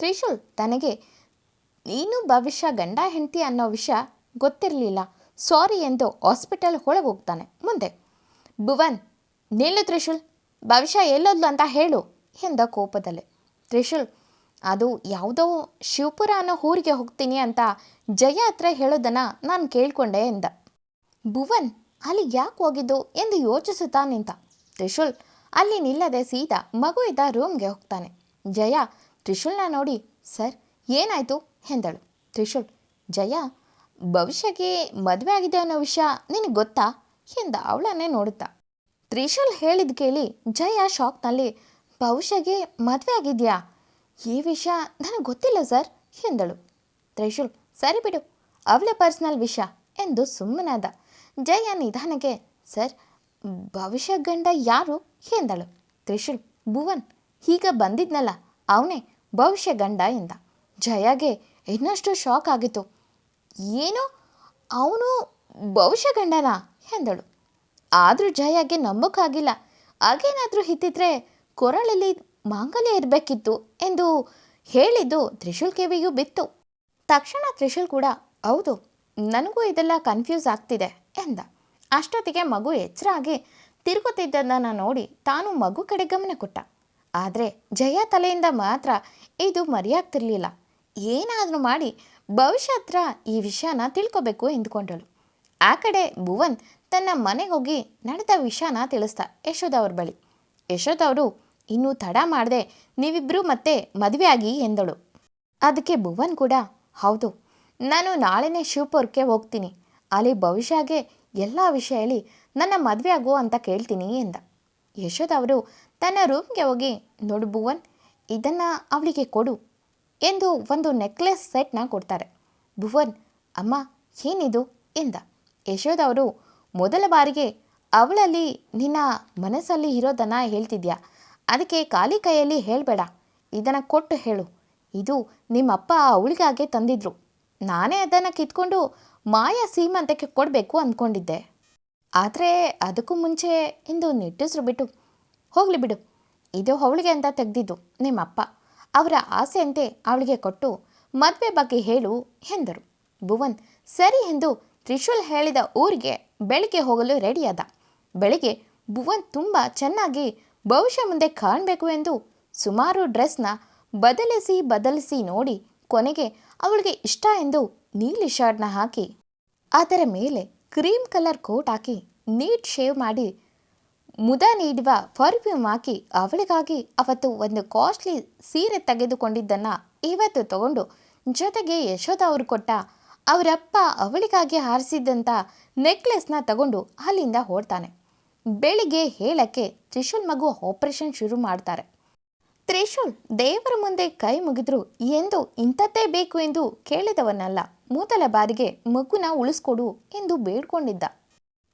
ತ್ರಿಶೂಲ್, ತನಗೆ ನೀನು ಭವಿಷ್ಯ ಗಂಡ ಹೆಂಡತಿ ಅನ್ನೋ ವಿಷಯ ಗೊತ್ತಿರಲಿಲ್ಲ. ಸಾರಿ ಎಂದು ಹಾಸ್ಪಿಟಲ್ ಒಳಗೆ ಹೋಗ್ತಾನೆ ಮುಂದೆ, ಭುವನ್, ನಿಲ್ಲು ತ್ರಿಶೂಲ್, ಭವಿಷ್ಯ ಎಲ್ಲೋದ್ಲು ಅಂತ ಹೇಳು ಎಂದ ಕೋಪದಲ್ಲಿ. ತ್ರಿಶೂಲ್, ಅದು ಯಾವುದೋ ಶಿವಪುರ ಅನ್ನೋ ಊರಿಗೆ ಹೋಗ್ತೀನಿ ಅಂತ ಜಯ ಹತ್ರ ಹೇಳೋದನ್ನು ನಾನು ಕೇಳಿಕೊಂಡೆ ಎಂದ. ಭುವನ್, ಅಲ್ಲಿ ಯಾಕೆ ಹೋಗಿದ್ದು ಎಂದು ಯೋಚಿಸುತ್ತಾ ನಿಂತ. ತ್ರಿಶೂಲ್, ಅಲ್ಲಿ ನಿಲ್ಲದೆ ಸೀದಾ ಮಗು ಇದ್ದ ರೂಮ್ಗೆ ಹೋಗ್ತಾನೆ. ಜಯ ತ್ರಿಶೂಲ್ನ ನೋಡಿ, ಸರ್, ಏನಾಯಿತು? ಎಂದಳು. ತ್ರಿಶೂಲ್, ಜಯ, ಭವಿಷ್ಯಕ್ಕೆ ಮದುವೆ ಆಗಿದೆ ಅನ್ನೋ ವಿಷಯ ನಿನಗೆ ಗೊತ್ತಾ? ಎಂದ ಅವಳನ್ನೇ ನೋಡುತ್ತಾ. ತ್ರಿಶೂಲ್ ಹೇಳಿದ ಕೇಳಿ ಜಯ ಶಾಕ್ನಲ್ಲಿ ಭವಿಷ್ಯಗೆ ಮದುವೆ ಆಗಿದೆಯಾ? ಈ ವಿಷಯ ನನಗೆ ಗೊತ್ತಿಲ್ಲ, ಸರ್, ಎಂದಳು. ತ್ರಿಶೂಲ್, ಸರಿ ಬಿಡು, ಅವಳ ಪರ್ಸ್ನಲ್ ವಿಷಯ, ಎಂದು ಸುಮ್ಮನಾದ ಜಯ ನಿಧಾನಕ್ಕೆ, ಸರ್, ಭವಿಷ್ಯ ಗಂಡ ಯಾರು? ಎಂದಳು. ತ್ರಿಶೂಲ್, ಭುವನ್, ಈಗ ಬಂದಿದ್ನಲ್ಲ, ಅವನೇ ಭವಿಷ್ಯ ಗಂಡ ಎಂದ ಜಯಗೆ ಇನ್ನಷ್ಟು ಶಾಕ್ ಆಗಿತ್ತು. ಏನು? ಅವನು ಭವಿಷ್ಯ ಗಂಡನಾ? ಎಂದಳು. ಆದರೂ ಜಯಗೆ ನಂಬಕ್ಕಾಗಿಲ್ಲ. ಹಾಗೇನಾದರೂ ಹಿತ್ತಿದ್ರೆ ಕೊರಳಲ್ಲಿ ಮಾಂಗಲ್ಯ ಇರಬೇಕಿತ್ತು ಎಂದು ಹೇಳಿದ್ದು ತ್ರಿಶೂಲ್ ಕಿವಿಗೂ ಬಿತ್ತು. ತಕ್ಷಣ ತ್ರಿಶೂಲ್ ಕೂಡ, ಹೌದು, ನನಗೂ ಇದೆಲ್ಲ ಕನ್ಫ್ಯೂಸ್ ಆಗ್ತಿದೆ ಎಂದ. ಅಷ್ಟೊತ್ತಿಗೆ ಮಗು ಎಚ್ಚರ ಆಗಿ ತಿರುಗುತ್ತಿದ್ದದನ್ನು ನೋಡಿ ತಾನು ಮಗು ಕಡೆ ಗಮನ ಕೊಟ್ಟ. ಆದರೆ ಜಯ ತಲೆಯಿಂದ ಮಾತ್ರ ಇದು ಮರೆಯಾಗ್ತಿರ್ಲಿಲ್ಲ. ಏನಾದರೂ ಮಾಡಿ ಭವಿಷ್ಯ ಹತ್ರ ಈ ವಿಷಯನ ತಿಳ್ಕೊಬೇಕು ಎಂದುಕೊಂಡಳು. ಆ ಕಡೆ ಭುವನ್ ತನ್ನ ಮನೆಗೆ ಹೋಗಿ ನಡೆದ ವಿಷಯನ ತಿಳಿಸ್ತಾ ಯಶೋಧ ಅವ್ರ ಬಳಿ. ಯಶೋಧ ಅವರು, ಇನ್ನೂ ತಡ ಮಾಡದೆ ನೀವಿಬ್ಬರು ಮತ್ತೆ ಮದುವೆ ಆಗಿ ಎಂದಳು. ಅದಕ್ಕೆ ಭುವನ್ ಕೂಡ, ಹೌದು, ನಾನು ನಾಳೆನೇ ಶಿವಪುರಕ್ಕೆ ಹೋಗ್ತೀನಿ. ಅಲ್ಲಿ ಭವಿಷ್ಯಗೆ ಎಲ್ಲ ವಿಷಯ ಹೇಳಿ ನನ್ನ ಮದುವೆ ಆಗು ಅಂತ ಕೇಳ್ತೀನಿ ಎಂದ. ಯಶೋಧ ಅವರು ತನ್ನ ರೂಮ್ಗೆ ಹೋಗಿ, ನೋಡು ಭುವನ್, ಇದನ್ನು ಅವಳಿಗೆ ಕೊಡು ಎಂದು ಒಂದು ನೆಕ್ಲೆಸ್ ಸೆಟ್ನ ಕೊಡ್ತಾರೆ. ಭುವನ್, ಅಮ್ಮ, ಏನಿದು? ಎಂದ. ಯಶೋಧ ಅವರು, ಮೊದಲ ಬಾರಿಗೆ ಅವಳಲ್ಲಿ ನಿನ್ನ ಮನಸ್ಸಲ್ಲಿ ಇರೋದನ್ನು ಹೇಳ್ತಿದ್ಯಾ? ಅದಕ್ಕೆ ಖಾಲಿ ಕೈಯಲ್ಲಿ ಹೇಳಬೇಡ. ಇದನ್ನು ಕೊಟ್ಟು ಹೇಳು. ಇದು ನಿಮ್ಮಪ್ಪ ಅವಳಿಗಾಗೆ ತಂದಿದ್ರು. ನಾನೇ ಅದನ್ನು ಕಿತ್ಕೊಂಡು ಮಾಯಾ ಸೀಮಂತಕ್ಕೆ ಕೊಡಬೇಕು ಅಂದ್ಕೊಂಡಿದ್ದೆ. ಆದರೆ ಅದಕ್ಕೂ ಮುಂಚೆ ಇಂದು ನಿಟ್ಟುಸಿರು ಬಿಟ್ಟು ಹೋಗಲಿ ಬಿಡು. ಇದು ಅವಳಿಗೆ ಅಂತ ತೆಗೆದಿದ್ದು ನಿಮ್ಮಪ್ಪ. ಅವರ ಆಸೆಯಂತೆ ಅವಳಿಗೆ ಕೊಟ್ಟು ಮದುವೆ ಬಗ್ಗೆ ಹೇಳು ಎಂದರು. ಭುವನ್ ಸರಿ ಎಂದು ತ್ರಿಶೂಲ್ ಹೇಳಿದ ಊರಿಗೆ ಬೆಳಿಗ್ಗೆ ಹೋಗಲು ರೆಡಿಯಾದ. ಬೆಳಿಗ್ಗೆ ಭುವನ್ ತುಂಬ ಚೆನ್ನಾಗಿ ಭವಿಷ್ಯ ಮುಂದೆ ಕಾಣಬೇಕು ಎಂದು ಸುಮಾರು ಡ್ರೆಸ್ನ ಬದಲಿಸಿ ಬದಲಿಸಿ ನೋಡಿ ಕೊನೆಗೆ ಅವಳಿಗೆ ಇಷ್ಟ ಎಂದು ನೀಲಿ ಶರ್ಟ್ನ ಹಾಕಿ ಅದರ ಮೇಲೆ ಕ್ರೀಮ್ ಕಲರ್ ಕೋಟ್ ಹಾಕಿ ನೀಟ್ ಶೇವ್ ಮಾಡಿ ಮುದ ನೀಡುವ ಪರ್ಫ್ಯೂಮ್ ಹಾಕಿ ಅವಳಿಗಾಗಿ ಅವತ್ತು ಒಂದು ಕಾಸ್ಟ್ಲಿ ಸೀರೆ ತೆಗೆದುಕೊಂಡಿದ್ದನ್ನು ಇವತ್ತು ತಗೊಂಡು ಜೊತೆಗೆ ಯಶೋಧ ಅವರು ಕೊಟ್ಟ ಅವರಪ್ಪ ಅವಳಿಗಾಗಿ ಹಾರಿಸಿದ್ದಂಥ ನೆಕ್ಲೆಸ್ನ ತಗೊಂಡು ಅಲ್ಲಿಂದ ಓಡ್ತಾನೆ ಬೆಳಿಗ್ಗೆ ಹೇಳಕ್ಕೆ ತ್ರಿಶೂಲ್ ಮಗು ಆಪರೇಷನ್ ಶುರು ಮಾಡ್ತಾರೆ. ತ್ರಿಶೂಲ್ ದೇವರ ಮುಂದೆ ಕೈ ಮುಗಿದ್ರು ಎಂದು ಇಂಥದ್ದೇ ಬೇಕು ಎಂದು ಕೇಳಿದವನಲ್ಲ ಮೊದಲ ಬಾರಿಗೆ ಮಗುನ ಉಳಿಸ್ಕೊಡು ಎಂದು ಬೇಡ್ಕೊಂಡಿದ್ದ.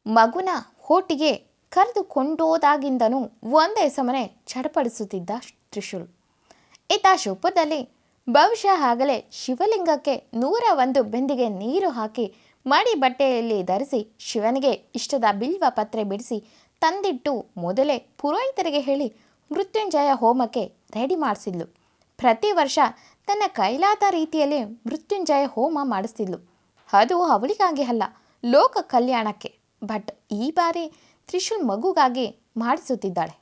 ಮಗುನ ಹೋಟಿಗೆ ಕರೆದುಕೊಂಡೋದಾಗಿಂದನೂ ಒಂದೇ ಸಮನೆ ಚಡಪಡಿಸುತ್ತಿದ್ದ ತ್ರಿಶೂಲ್. ಇತ್ತ ಶುಭದಲ್ಲಿ ಬಹುಶಃ ಆಗಲೇ ಶಿವಲಿಂಗಕ್ಕೆ ನೂರ ಒಂದು ಬೆಂದಿಗೆ ನೀರು ಹಾಕಿ ಮಡಿ ಬಟ್ಟೆಯಲ್ಲಿ ಧರಿಸಿ ಶಿವನಿಗೆ ಇಷ್ಟದ ಬಿಲ್ವ ಪತ್ರೆ ಬಿಡಿಸಿ ತಂದಿಟ್ಟು ಮೊದಲೇ ಪುರೋಹಿತರಿಗೆ ಹೇಳಿ ಮೃತ್ಯುಂಜಯ ಹೋಮಕ್ಕೆ ರೆಡಿ ಮಾಡಿಸಿದ್ಲು. ಪ್ರತಿ ವರ್ಷ ತನ್ನ ಕೈಲಾದ ರೀತಿಯಲ್ಲಿ ಮೃತ್ಯುಂಜಯ ಹೋಮ ಮಾಡಿಸ್ತಿದ್ಲು. ಅದು ಅವಳಿಗಾಗಿ ಅಲ್ಲ, ಲೋಕ ಕಲ್ಯಾಣಕ್ಕೆ. ಬಟ್ ಈ ಬಾರಿ ತ್ರಿಶೂಲ್ ಮಗುಗಾಗಿ ಮಾಡಿಸುತ್ತಿದ್ದಾಳೆ.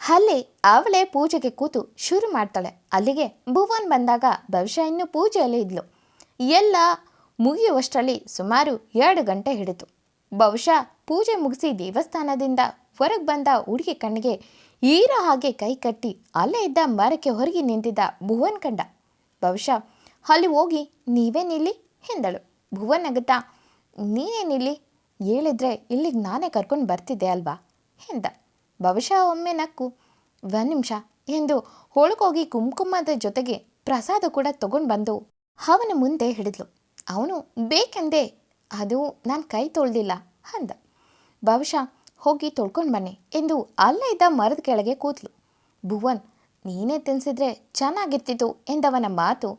ಅಲ್ಲಿ ಅವಳೇ ಪೂಜೆಗೆ ಕೂತು ಶುರು ಮಾಡ್ತಾಳೆ. ಅಲ್ಲಿಗೆ ಭುವನ್ ಬಂದಾಗ ಬಹುಶಃ ಇನ್ನೂ ಪೂಜೆಯಲ್ಲಿ ಇದ್ಲು. ಎಲ್ಲ ಮುಗಿಯುವಷ್ಟರಲ್ಲಿ ಸುಮಾರು ಎರಡು ಗಂಟೆ ಹಿಡಿತು. ಬಹುಶಃ ಪೂಜೆ ಮುಗಿಸಿ ದೇವಸ್ಥಾನದಿಂದ ಹೊರಗೆ ಬಂದ ಹುಡುಗಿ ಕಣ್ಣಿಗೆ ಈರ ಹಾಗೆ ಕೈ ಕಟ್ಟಿ ಅಲ್ಲೇ ಇದ್ದ ಮರಕ್ಕೆ ಹೊರಗೆ ನಿಂತಿದ್ದ ಭುವನ್ ಕಂಡ. ಬಹುಶಃ ಅಲ್ಲಿ ಹೋಗಿ ನೀವೇ ನಿಲ್ಲಿ ಎಂದಳು. ಭುವನ್ ನಗುತ್ತಾ ನೀನೇ ನಿಲ್ಲಿ ಹೇಳಿದ್ರೆ ಇಲ್ಲಿಗೆ ನಾನೇ ಕರ್ಕೊಂಡು ಬರ್ತಿದ್ದೆ ಅಲ್ವಾ? ಎಂದ. ಬಹುಶಃ ಒಮ್ಮೆ ನಕ್ಕು. ಒಂದು ನಿಮಿಷ. ಎಂದು ಹೋಳಕೋಗಿ ಕುಂಕುಮದ ಜೊತೆಗೆ ಪ್ರಸಾದ ಕೂಡ ತಗೊಂಡು ಬಂದು ಅವನ ಮುಂದೆ ಹಿಡಿದ್ಲು. ಅವನು, ಬೇಕೆಂದೇ? ಅದು ನಾನು ಕೈ ತೊಳ್ದಿಲ್ಲ. ಅಂದ. ಬಹುಶಃ ಹೋಗಿ ತೊಳ್ಕೊಂಡು ಬನ್ನಿ ಎಂದು ಅಲ್ಲೇ ಇದ್ದ ಮರದ ಕೆಳಗೆ ಕೂತ್ಲು. ಭುವನ್, ನೀನೇ ತಿನ್ಸಿದ್ರೆ ಚೆನ್ನಾಗಿರ್ತಿತ್ತು ಎಂದವನ ಮಾತು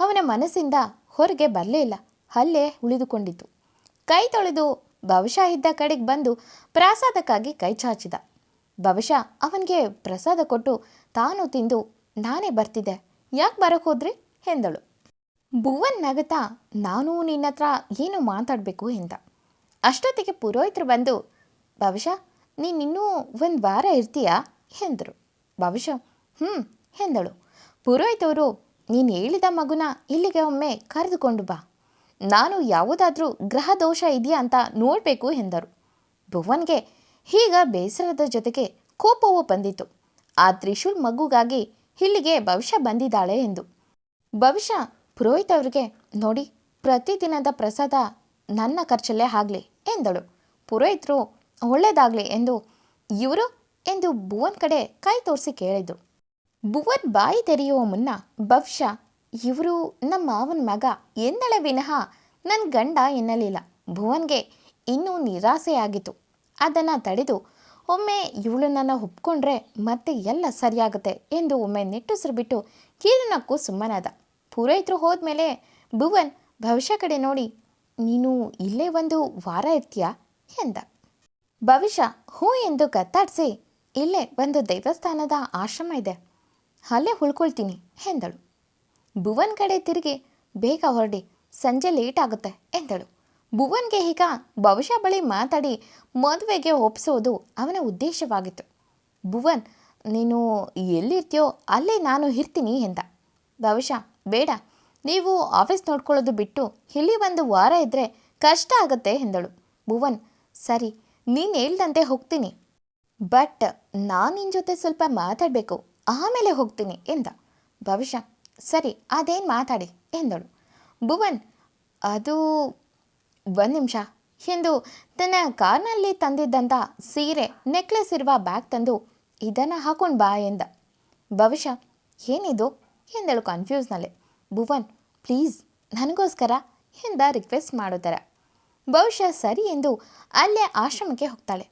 ಅವನ ಮನಸ್ಸಿಂದ ಹೊರಗೆ ಬರಲೇ ಇಲ್ಲ. ಅಲ್ಲೇ ಉಳಿದುಕೊಂಡಿತು ಕೈ ತೊಳೆದು ಬಹುಶಃ ಇದ್ದ ಕಡೆಗೆ ಬಂದು ಪ್ರಸಾದಕ್ಕಾಗಿ ಕೈ ಚಾಚಿದ. ಬಹುಶಃ ಅವನಿಗೆ ಪ್ರಸಾದ ಕೊಟ್ಟು ತಾನು ತಿಂದು ನಾನೇ ಬರ್ತಿದ್ದೆ. ಯಾಕೆ ಬರೋಕೆ ಹೋದ್ರಿ? ಎಂದಳು. ಭುವನ್ ನಗುತ್ತಾ, ನಾನು ನಿನ್ನ ಹತ್ರ ಏನು ಮಾತಾಡಬೇಕು? ಎಂದ. ಅಷ್ಟೊತ್ತಿಗೆ ಪುರೋಹಿತರು ಬಂದು ಬಹುಶಃ ನೀನಿನ್ನೂ ಒಂದು ವಾರ ಇರ್ತೀಯಾ? ಎಂದರು. ಬಹುಶಃ ಹ್ಞೂ ಎಂದಳು. ಪುರೋಹಿತವರು ನೀನು ಹೇಳಿದ ಮಗುನ ಇಲ್ಲಿಗೆ ಒಮ್ಮೆ ಕರೆದುಕೊಂಡು ಬಾ. ನಾನು ಯಾವುದಾದ್ರೂ ಗ್ರಹ ದೋಷ ಇದೆಯಾ ಅಂತ ನೋಡಬೇಕು ಎಂದರು. ಭುವನ್ಗೆ ಈಗ ಬೇಸರದ ಜೊತೆಗೆ ಕೋಪವೂ ಬಂದಿತು. ಆ ತ್ರಿಶೂಲ್ ಮಗುಗಾಗಿ ಇಲ್ಲಿಗೆ ಭವಿಷ್ಯ ಬಂದಿದ್ದಾಳೆ ಎಂದು. ಭವಿಷ್ಯ ಪುರೋಹಿತ್ ಅವರಿಗೆ, ನೋಡಿ, ಪ್ರತಿದಿನದ ಪ್ರಸಾದ ನನ್ನ ಖರ್ಚಲ್ಲೇ ಆಗಲಿ ಎಂದಳು. ಪುರೋಹಿತರು ಒಳ್ಳೆಯದಾಗಲಿ ಎಂದು ಇವರು ಎಂದು ಭುವನ್ ಕಡೆ ಕೈ ತೋರಿಸಿ ಕೇಳಿದರು. ಭುವನ್ ಬಾಯಿ ತೆರೆಯುವ ಮುನ್ನ ಭವಿಷ್ಯ ಇವರು ನಮ್ಮ ಮಾವನ ಮಗ. ಎಂದಳೆ ವಿನಃ ನನ್ನ ಗಂಡ ಎನ್ನಲಿಲ್ಲ. ಭುವನ್ಗೆ ಇನ್ನೂ ನಿರಾಸೆಯಾಗಿತ್ತು ಅದನ್ನು ತಡೆದು ಒಮ್ಮೆ ಇವಳು ನನ್ನ ಒಪ್ಕೊಂಡ್ರೆ ಮತ್ತೆ ಎಲ್ಲ ಸರಿಯಾಗುತ್ತೆ ಎಂದು ಒಮ್ಮೆ ನೆಟ್ಟುಸಿರು ಬಿಟ್ಟು ಕೀರ್ಣಕ್ಕೂ ಸುಮ್ಮನಾದ. ಪೂರೈತರು ಹೋದ್ಮೇಲೆ, ಭುವನ್, ಭವಿಷ್ಯ ಕಡೆ ನೋಡಿ. ನೀನು ಇಲ್ಲೇ ಒಂದು ವಾರ ಇರ್ತೀಯಾ? ಎಂದ. ಭವಿಷ್ಯ, ಹೂ ಎಂದು ಕತ್ತಾಡಿಸಿ ಇಲ್ಲೇ ಒಂದು ದೇವಸ್ಥಾನದ ಆಶ್ರಮ ಇದೆ. ಅಲ್ಲೇ ಉಳ್ಕೊಳ್ತೀನಿ, ಎಂದಳು. ಭುವನ್ ಕಡೆ ತಿರುಗಿ, ಬೇಗ ಹೊರಡಿ, ಸಂಜೆ ಲೇಟ್ ಆಗುತ್ತೆ ಎಂದಳು. ಭುವನ್ಗೆ ಈಗ ಭವಿಷ್ಯ ಬಳಿ ಮಾತಾಡಿ ಮದುವೆಗೆ ಒಪ್ಪಿಸೋದು ಅವನ ಉದ್ದೇಶವಾಗಿತ್ತು. ಭುವನ್, ನೀನು ಎಲ್ಲಿರ್ತೀಯೋ ಅಲ್ಲೇ ನಾನು ಇರ್ತೀನಿ ಎಂದ. ಭವಿಷ್ಯ ಬೇಡ, ನೀವು ಆಫೀಸ್ ನೋಡ್ಕೊಳ್ಳೋದು ಬಿಟ್ಟು ಇಲ್ಲಿ ಒಂದು ವಾರ ಇದ್ದರೆ ಕಷ್ಟ ಆಗುತ್ತೆ ಎಂದಳು. ಭುವನ್, ಸರಿ, ನೀನು ಹೇಳ್ದಂತೆ ಹೋಗ್ತೀನಿ. ಬಟ್ ನಾನು ನಿನ್ನ ಜೊತೆ ಸ್ವಲ್ಪ ಮಾತಾಡಬೇಕು, ಆಮೇಲೆ ಹೋಗ್ತೀನಿ ಎಂದ. ಭವಿಷ್ಯ ಸರಿ, ಅದೇನು ಮಾತಾಡಿ? ಎಂದಳು. ಭುವನ್, ಅದು ಒಂದು ನಿಮಿಷ. ಎಂದು ತನ್ನ ಕಾರ್ನಲ್ಲಿ ತಂದಿದ್ದಂಥ ಸೀರೆ, ನೆಕ್ಲೆಸ್ ಇರುವ ಬ್ಯಾಗ್ ತಂದು ಇದನ್ನು ಹಾಕೊಂಡು ಬಾ ಎಂದ. ಭವಿಷ್ಯ, ಏನಿದು? ಎಂದಳು ಕನ್ಫ್ಯೂಸ್ನಲ್ಲಿ. ಭುವನ್, ಪ್ಲೀಸ್, ನನಗೋಸ್ಕರ ಎಂದ ರಿಕ್ವೆಸ್ಟ್ ಮಾಡುತ್ತಾರೆ ಬಹುಶಃ ಸರಿ ಎಂದು ಅಲ್ಲೇ ಆಶ್ರಮಕ್ಕೆ ಹೋಗ್ತಾಳೆ.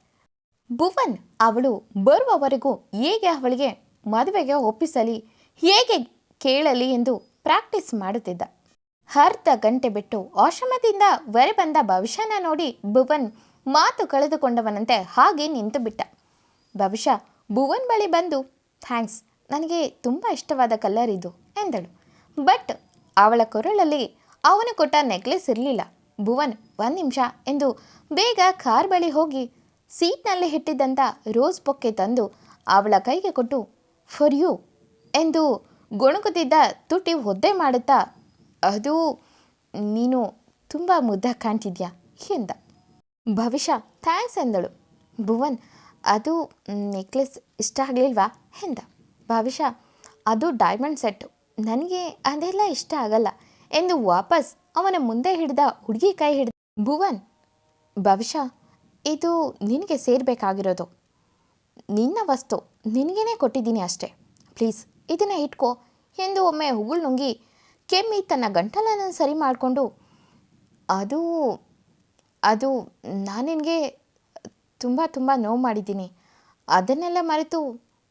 ಭುವನ್, ಅವಳು ಬರುವವರೆಗೂ ಹೇಗೆ ಅವಳಿಗೆ ಮದುವೆಗೆ ಒಪ್ಪಿಸಲಿ? ಹೇಗೆ ಕೇಳಲಿ ಎಂದು ಪ್ರಾಕ್ಟೀಸ್ ಮಾಡುತ್ತಿದ್ದ. ಅರ್ಧ ಗಂಟೆ ಬಿಟ್ಟು ಆಶ್ರಮದಿಂದ ಹೊರಬಂದ ಭವಿಷ್ಯನ ನೋಡಿ ಭುವನ್ ಮಾತು ಕಳೆದುಕೊಂಡವನಂತೆ ಹಾಗೆ ನಿಂತು ಬಿಟ್ಟ. ಭವಿಷ್ಯ, ಭುವನ್ ಬಳಿ ಬಂದು, ಥ್ಯಾಂಕ್ಸ್, ನನಗೆ ತುಂಬ ಇಷ್ಟವಾದ ಕಲರ್ ಇದು, ಎಂದಳು. ಬಟ್ ಅವಳ ಕೊರಳಲ್ಲಿ ಅವನು ಕೊಟ್ಟ ನೆಕ್ಲೆಸ್ ಇರಲಿಲ್ಲ. ಭುವನ್, ಒಂದು ನಿಮಿಷ, ಎಂದು ಬೇಗ ಕಾರ್ ಬಳಿ ಹೋಗಿ ಸೀಟ್ನಲ್ಲಿ ಇಟ್ಟಿದ್ದಂಥ ರೋಸ್ ಬೊಕ್ಕೆ ತಂದು ಅವಳ ಕೈಗೆ ಕೊಟ್ಟು, ಫಾರ್ ಯು, ಎಂದು ಗೊಣಗುತ್ತಿದ್ದ ತುಟಿ ಒದ್ದೆ ಮಾಡುತ್ತಾ, ಅದು ನೀನು ತುಂಬ ಮುದ್ದಾಗಿ ಕಾಣ್ತಿದ್ಯಾ? ಎಂದ. ಭವಿಷ್ಯ, ಥ್ಯಾಂಕ್ಸ್ ಎಂದಳು. ಭುವನ್, ಅದು ನೆಕ್ಲೆಸ್ ಇಷ್ಟ ಆಗಲಿಲ್ವಾ? ಎಂದ. ಭವಿಷ್ಯ, ಅದು ಡೈಮಂಡ್ ಸೆಟ್ಟು ನನಗೆ ಅದೆಲ್ಲ ಇಷ್ಟ ಆಗಲ್ಲ ಎಂದು ವಾಪಸ್ ಅವನ ಮುಂದೆ ಹಿಡಿದ ಹುಡುಗಿ ಕೈ ಹಿಡಿದ. ಭುವನ್, ಭವಿಷ್ಯ, ಇದು ನಿನಗೆ ಸೇರಬೇಕಾಗಿರೋದು. ನಿನ್ನ ವಸ್ತು ನಿನಗೇನೆ ಕೊಟ್ಟಿದ್ದೀನಿ ಅಷ್ಟೇ. ಪ್ಲೀಸ್ ಇದನ್ನು ಇಟ್ಕೋ. ಎಂದು ಒಮ್ಮೆ ಹುಗುಳು ನುಂಗಿ ಕೆಮ್ಮಿ ತನ್ನ ಗಂಟಲನ್ನು ಸರಿ ಮಾಡಿಕೊಂಡು, ಅದು ಅದು ನಾನು ನಿನಗೆ ತುಂಬ ತುಂಬ ನೋವು ಮಾಡಿದ್ದೀನಿ. ಅದನ್ನೆಲ್ಲ ಮರೆತು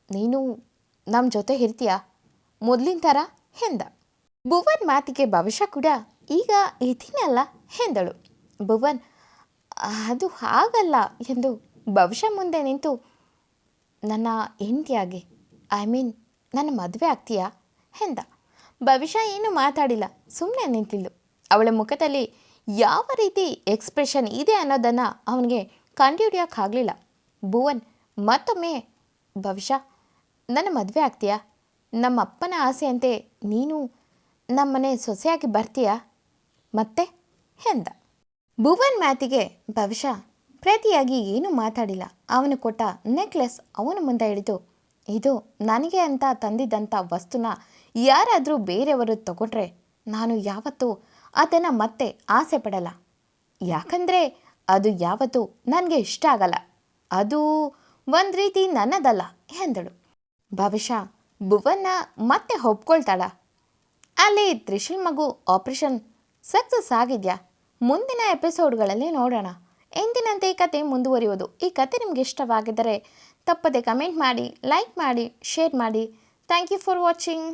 ನೀನು ನಮ್ಮ ಜೊತೆ ಇರ್ತೀಯ? ಮೊದಲಿನ ಥರ? ಎಂದ. ಭುವನ್ ಮಾತಿಗೆ ಭವಿಷ್ಯ ಕೂಡ ಈಗ ಇದೀನಲ್ಲ ಎಂದಳು. ಭುವನ್, ಅದು ಹಾಗಲ್ಲ ಎಂದು ಭವಿಷ್ಯ ಮುಂದೆ ನಿಂತು, ನನ್ನ ಹೆಂಡತಿಯಾಗಿ, ಐ ಮೀನ್ ನನ್ನ ಮದುವೆ ಆಗ್ತೀಯಾ? ಎಂದ. ಭವಿಷ್ಯ ಏನೂ ಮಾತಾಡಿಲ್ಲ. ಸುಮ್ಮನೆ ನಿಂತಿದ್ಲು. ಅವಳ ಮುಖದಲ್ಲಿ ಯಾವ ರೀತಿ ಎಕ್ಸ್ಪ್ರೆಷನ್ ಇದೆ ಅನ್ನೋದನ್ನು ಅವನಿಗೆ ಕಂಡುಹಿಡಿಯೋಕ್ಕಾಗಲಿಲ್ಲ ಭುವನ್, ಮತ್ತೊಮ್ಮೆ, ಭವಿಷ್ಯ, ನನ್ನ ಮದುವೆ ಆಗ್ತೀಯಾ? ನಮ್ಮ ಅಪ್ಪನ ಆಸೆಯಂತೆ ನೀನು ನಮ್ಮನೆ ಸೊಸೆಯಾಗಿ ಬರ್ತೀಯಾ? ಮತ್ತೆ? ಎಂದ. ಭುವನ್ ಮಾತಿಗೆ ಭವಿಷ್ಯ ಪ್ರತಿಯಾಗಿ ಏನೂ ಮಾತಾಡಿಲ್ಲ. ಅವನು ಕೊಟ್ಟ ನೆಕ್ಲೆಸ್ ಅವನ ಮುಂದೆ ಹಿಡಿದು ಇದು ನನಗೆ ಅಂತ ತಂದಿದ್ದಂಥ ವಸ್ತುನ ಯಾರಾದರೂ ಬೇರೆಯವರು ತಗೊಂಡ್ರೆ ನಾನು ಯಾವತ್ತೂ ಅದನ್ನು ಮತ್ತೆ ಆಸೆ ಪಡಲ್ಲ. ಯಾಕಂದರೆ ಅದು ಯಾವತ್ತೂ ನನಗೆ ಇಷ್ಟ ಆಗಲ್ಲ. ಅದು ಒಂದು ರೀತಿ ನನ್ನದಲ್ಲ ಎಂದಳು. ಭವಿಷ್ಯ ಭುವನ್ನ ಮತ್ತೆ ಒಪ್ಕೊಳ್ತಾಳ. ಅಲ್ಲಿ ತ್ರಿಶೂಲ್ ಮಗು ಆಪರೇಷನ್ ಸಕ್ಸಸ್ ಆಗಿದೆಯಾ? ಮುಂದಿನ ಎಪಿಸೋಡ್ಗಳಲ್ಲಿ ನೋಡೋಣ. ಎಂದಿನಂತೆ ಈ ಕತೆ ಮುಂದುವರಿಯೋದು. ಈ ಕತೆ ನಿಮಗೆ ಇಷ್ಟವಾಗಿದ್ದರೆ ತಪ್ಪದೆ ಕಮೆಂಟ್ ಮಾಡಿ ಲೈಕ್ ಮಾಡಿ ಶೇರ್ ಮಾಡಿ. Thank you for watching